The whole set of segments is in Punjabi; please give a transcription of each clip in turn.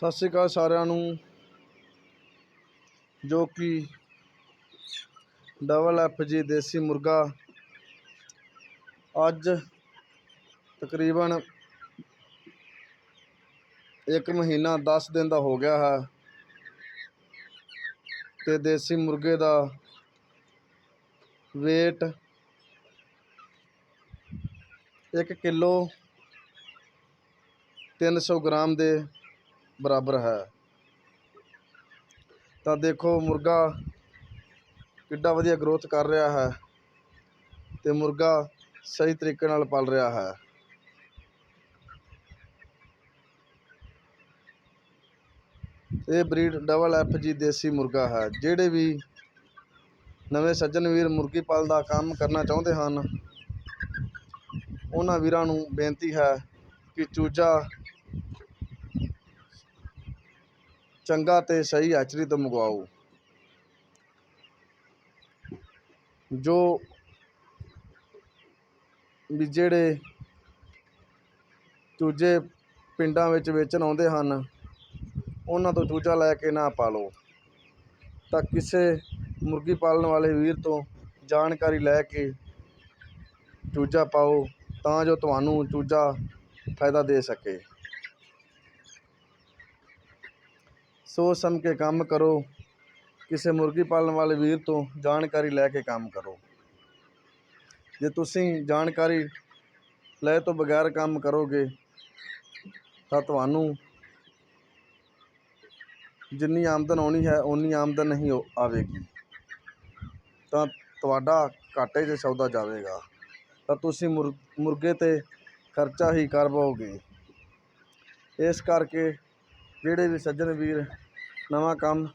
ਸਤਿ ਸ਼੍ਰੀ ਅਕਾਲ ਸਾਰਿਆਂ ਨੂੰ, ਜੋ ਕਿ ਡਬਲ ਐਫ ਜੀ ਦੇਸੀ ਮੁਰਗਾ ਅੱਜ ਤਕਰੀਬਨ ਇੱਕ ਮਹੀਨਾ 10 ਦਿਨ ਦਾ ਹੋ ਗਿਆ ਹੈ ਤੇ ਦੇਸੀ ਮੁਰਗੇ ਦਾ weight ਇੱਕ ਕਿਲੋ 300 ਗ੍ਰਾਮ ਦੇ ਬਰਾਬਰ ਹੈ। ਤਾਂ ਦੇਖੋ ਮੁਰਗਾ ਕਿੱਡਾ ਵਧੀਆ ਗਰੋਥ ਕਰ ਰਿਹਾ ਹੈ ਤੇ ਮੁਰਗਾ ਸਹੀ ਤਰੀਕੇ ਨਾਲ ਪਲ ਰਿਹਾ ਹੈ। ਇਹ ਬਰੀਡ ਡਬਲ ਐਫ ਜੀ ਦੇਸੀ ਮੁਰਗਾ ਹੈ। ਜਿਹੜੇ ਵੀ ਨਵੇਂ ਸੱਜਣ ਵੀਰ ਮੁਰਗੀ ਪਾਲਣ ਦਾ ਕੰਮ ਕਰਨਾ ਚਾਹੁੰਦੇ ਹਨ, ਉਹਨਾਂ ਵੀਰਾਂ ਨੂੰ ਬੇਨਤੀ ਹੈ ਕਿ ਚੂਜਾ ਚੰਗਾ ਤੇ ਸਹੀ ਹੈਚਰੀ ਤੋਂ ਮੰਗਵਾਓ। ਜੋ ਵੀ ਜਿਹੜੇ ਚੂਜੇ ਪਿੰਡਾਂ ਵਿੱਚ ਵੇਚਣ ਆਉਂਦੇ ਹਨ, ਉਹਨਾਂ ਤੋਂ ਚੂਜਾ ਲੈ ਕੇ ਨਾ ਪਾਲੋ। ਤਾਂ ਕਿਸੇ ਮੁਰਗੀ ਪਾਲਣ ਵਾਲੇ ਵੀਰ ਤੋਂ ਜਾਣਕਾਰੀ ਲੈ ਕੇ ਚੂਜਾ ਪਾਓ ਤਾਂ ਜੋ ਤੁਹਾਨੂੰ ਚੂਜਾ ਫਾਇਦਾ ਦੇ ਸਕੇ। ਸੋਚ ਸਮਝ ਕੇ ਕੰਮ ਕਰੋ। ਕਿਸੇ ਮੁਰਗੀ ਪਾਲਣ ਵਾਲੇ ਵੀਰ ਤੋਂ ਜਾਣਕਾਰੀ ਲੈ ਕੇ ਕੰਮ ਕਰੋ। ਜੇ ਤੁਸੀਂ ਜਾਣਕਾਰੀ ਲੈ ਤੋਂ ਬਗੈਰ ਕੰਮ ਕਰੋਗੇ, ਤਾਂ ਤੁਹਾਨੂੰ ਜਿੰਨੀ ਆਮਦਨ ਆਉਣੀ ਹੈ ਉਨੀ ਆਮਦਨ ਨਹੀਂ ਹੋ- ਆਵੇਗੀ। ਤਾਂ ਤੁਹਾਡਾ ਘਾਟੇ 'ਚ ਸੌਦਾ ਜਾਵੇਗਾ। ਤਾਂ ਤੁਸੀਂ ਮੁਰ, ਮੁਰਗੇ 'ਤੇ ਖਰਚਾ ਹੀ ਕਰ ਪਾਓਗੇ। ਇਸ ਕਰਕੇ ਜਿਹੜੇ ਵੀ ਸੱਜਣ ਵੀਰ ਨਵਾਂ ਕੰਮ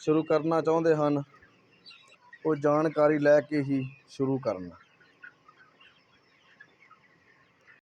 ਸ਼ੁਰੂ ਕਰਨਾ ਚਾਹੁੰਦੇ ਹਨ, ਉਹ ਜਾਣਕਾਰੀ ਲੈ ਕੇ ਹੀ ਸ਼ੁਰੂ ਕਰਨ।